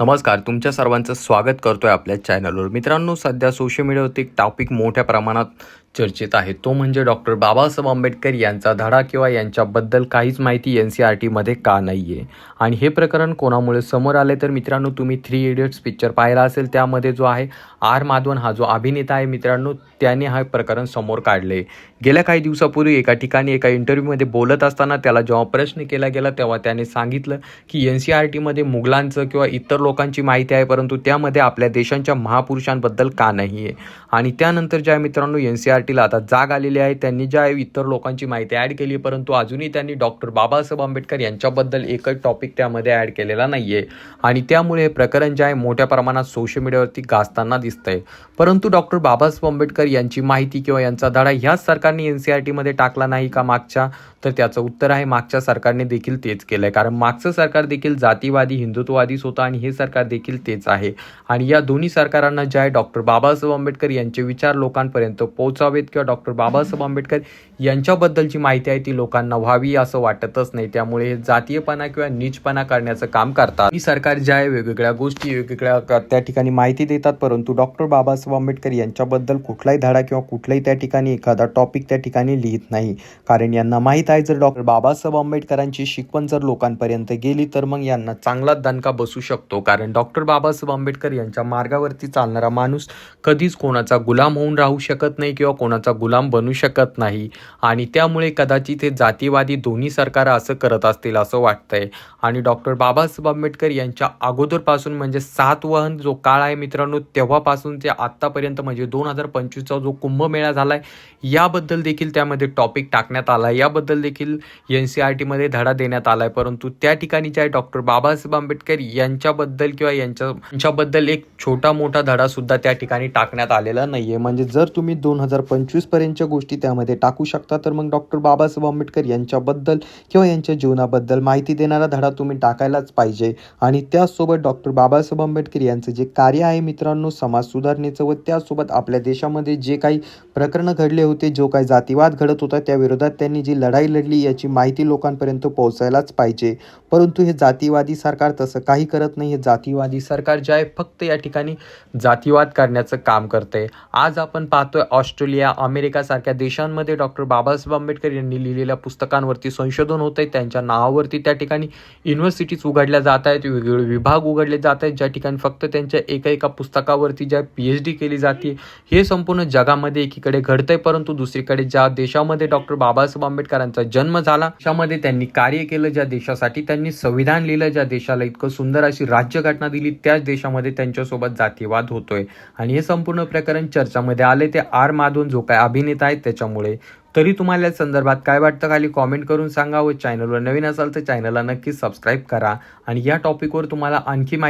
नमस्कार तुमच्या सर्वांचं स्वागत करतोय आपल्या चॅनलवर मित्रांनो सध्या सोशल मीडियावरती एक टॉपिक मोठ्या प्रमाणात चर्चेत आहे. तो म्हणजे डॉक्टर बाबासाहेब आंबेडकर यांचा धडा किंवा यांच्याबद्दल काहीच माहिती एन सी आर टीमध्ये का नाही आहे आणि हे प्रकरण कोणामुळे समोर आले तर मित्रांनो तुम्ही थ्री इडियट्स पिक्चर पाहिला असेल त्यामध्ये जो आहे आर माधवन हा जो अभिनेता आहे मित्रांनो त्याने हा प्रकरण समोर काढले गेल्या काही दिवसापूर्वी एका ठिकाणी एका इंटरव्ह्यूमध्ये बोलत असताना त्याला जेव्हा प्रश्न केला गेला तेव्हा त्याने सांगितलं की एन सी आर टीमध्ये मुघलांचं किंवा इतर लोकांची माहिती आहे परंतु त्यामध्ये आपल्या देशांच्या महापुरुषांबद्दल का नाही आहे आणि त्यानंतर ज्या मित्रांनो एन सी आर पाटील आता जाग आलेली आहे. त्यांनी ज्या इतर लोकांची माहिती ॲड केली परंतु अजूनही त्यांनी डॉक्टर बाबासाहेब आंबेडकर यांच्याबद्दल एकच टॉपिक त्यामध्ये ॲड केलेला नाही आहे आणि त्यामुळे हे प्रकरण जे आहे मोठ्या प्रमाणात सोशल मीडियावरती गाजताना आहे परंतु डॉक्टर बाबासाहेब आंबेडकर यांची माहिती किंवा यांचा धडा ह्याच सरकारने एन सी आर टीमध्ये टाकला नाही का मागच्या? तर त्याचं उत्तर आहे मागच्या सरकारने देखील तेच केलं आहे कारण मागचं सरकार देखील जातीवादी हिंदुत्ववादीच होतं आणि हे सरकार देखील तेच आहे. आणि या दोन्ही सरकारांना जे आहे डॉक्टर बाबासाहेब आंबेडकर यांचे विचार लोकांपर्यंत पोहोचावे पोहोचावेत किंवा डॉक्टर बाबासाहेब आंबेडकर यांच्याबद्दलची माहिती आहे ती लोकांना व्हावी असं वाटतच नाही. त्यामुळे जातीयपणा किंवा नीचपणा करण्याचं काम करतात. ही सरकार ज्या आहे वेगवेगळ्या गोष्टी वेगवेगळ्या त्या ठिकाणी माहिती देतात. परंतु डॉक्टर बाबासाहेब आंबेडकर यांच्याबद्दल कुठलाही धडा किंवा कुठलाही त्या ठिकाणी एखादा टॉपिक त्या ठिकाणी लिहित नाही. कारण यांना माहीत आहे जर डॉक्टर बाबासाहेब आंबेडकरांची शिकवण जर लोकांपर्यंत गेली तर मग यांना चांगलाच दणका बसू शकतो. कारण डॉक्टर बाबासाहेब आंबेडकर यांच्या मार्गावरती चालणारा माणूस कधीच कोणाचा गुलाम होऊन राहू शकत नाही किंवा कोणाचा गुलाम बनू शकत नाही. आणि त्यामुळे कदाचित हे जातीवादी दोन्ही सरकार असं करत असतील असं वाटतंय. आणि डॉक्टर बाबासाहेब आंबेडकर यांच्या अगोदरपासून म्हणजे सातवहन जो काळ आहे मित्रांनो तेव्हापासून ते आत्तापर्यंत म्हणजे दोन हजार पंचवीसचा जो कुंभमेळा झाला आहे याबद्दल देखील त्यामध्ये टॉपिक टाकण्यात आला आहे याबद्दल देखील एन सी आर टीमध्ये धडा देण्यात आला आहे परंतु त्या ठिकाणी जे आहे डॉक्टर बाबासाहेब आंबेडकर यांच्याबद्दल किंवा यांच्या यांच्याबद्दल एक छोटा मोठा धडा सुद्धा त्या ठिकाणी टाकण्यात आलेला नाही आहे म्हणजे जर तुम्ही दोन हजार पंचवीसपर्यंतच्या गोष्टी त्यामध्ये टाकू शकता. तर मग डॉक्टर बाबासाहेब आंबेडकर यांच्याबद्दल किंवा यांच्या जीवनाबद्दल माहिती देणारा धडा तुम्ही टाकायलाच पाहिजे. आणि त्याचसोबत डॉक्टर बाबासाहेब आंबेडकर यांचं जे कार्य आहे मित्रांनो समाज सुधारणेचं व त्यासोबत आपल्या देशामध्ये जे काही प्रकरणं घडले होते जो काही जातीवाद घडत होता त्याविरोधात त्यांनी जी लढाई लढली याची माहिती लोकांपर्यंत पोहोचायलाच पाहिजे. परंतु हे जातीवादी सरकार तसं काही करत नाही. हे जातीवादी सरकार जे आहे फक्त या ठिकाणी जातीवाद करण्याचं काम करते आज आपण पाहतोय ऑस्ट्रेलिया अमेरिकासारख्या देशांमध्ये डॉक्टर बाबासाहेब आंबेडकर यांनी लिहिलेल्या पुस्तकांवरती संशोधन होत आहे त्यांच्या नावावरती त्या ठिकाणी युनिव्हर्सिटीज उघडल्या जात आहेत. वेगवेगळे विभाग उघडले जात आहेत. ज्या ठिकाणी फक्त त्यांच्या एका एका पुस्तकावरती ज्या पी एच डी केली जाते हे संपूर्ण जगामध्ये एकीकडे घडतंय. परंतु दुसरीकडे ज्या देशामध्ये डॉक्टर बाबासाहेब आंबेडकरांचा जन्म झाला देशामध्ये त्यांनी कार्य केलं. ज्या देशासाठी त्यांनी संविधान लिहिलं ज्या देशाला इतकं सुंदर अशी राज्यघटना दिली त्याच देशामध्ये त्यांच्यासोबत जातीवाद होतोय. आणि हे संपूर्ण प्रकरण चर्चामध्ये आले ते आर. करून जो काय अभिनेता आहेत त्याच्यामुळे. तरी तुम्हाला या संदर्भात काय वाटतं खाली कॉमेंट करून सांगा व चॅनलवर नवीन असाल तर चॅनलला नक्की सबस्क्राईब करा. आणि या टॉपिकवर तुम्हाला आणखी माहिती